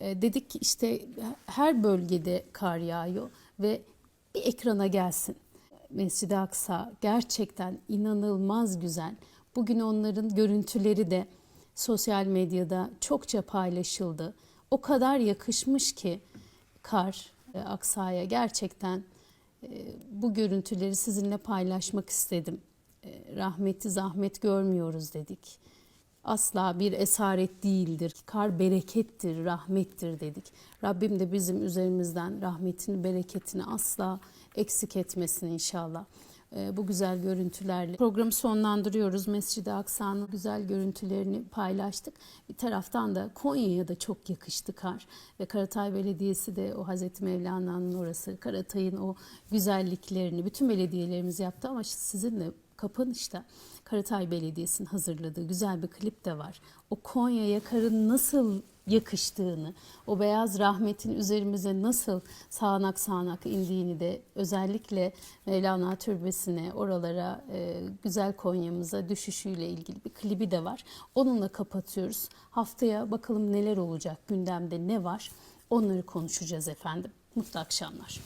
E, dedik ki işte her bölgede kar yağıyor ve bir ekrana gelsin. Mescid-i Aksa gerçekten inanılmaz güzel. Bugün onların görüntüleri de sosyal medyada çokça paylaşıldı. O kadar yakışmış ki kar e, Aksa'ya gerçekten e, bu görüntüleri sizinle paylaşmak istedim. E, Rahmeti zahmet görmüyoruz dedik. Asla bir esaret değildir. Kar berekettir, rahmettir dedik. Rabbim de bizim üzerimizden rahmetini, bereketini asla eksik etmesin inşallah. Ee, Bu güzel görüntülerle programı sonlandırıyoruz. Mescid-i Aksa'nın güzel görüntülerini paylaştık. Bir taraftan da Konya'ya da çok yakıştı kar. Ve Karatay Belediyesi de o Hazreti Mevlana'nın orası, Karatay'ın o güzelliklerini bütün belediyelerimiz yaptı ama sizinle kapanışta Karatay Belediyesi'nin hazırladığı güzel bir klip de var. O Konya'ya karın nasıl yakıştığını, o beyaz rahmetin üzerimize nasıl sağanak sağanak indiğini de özellikle Mevlana Türbesi'ne, oralara, e, güzel Konya'mıza düşüşüyle ilgili bir klibi de var. Onunla kapatıyoruz. Haftaya bakalım neler olacak, gündemde ne var onları konuşacağız efendim. Mutlu akşamlar.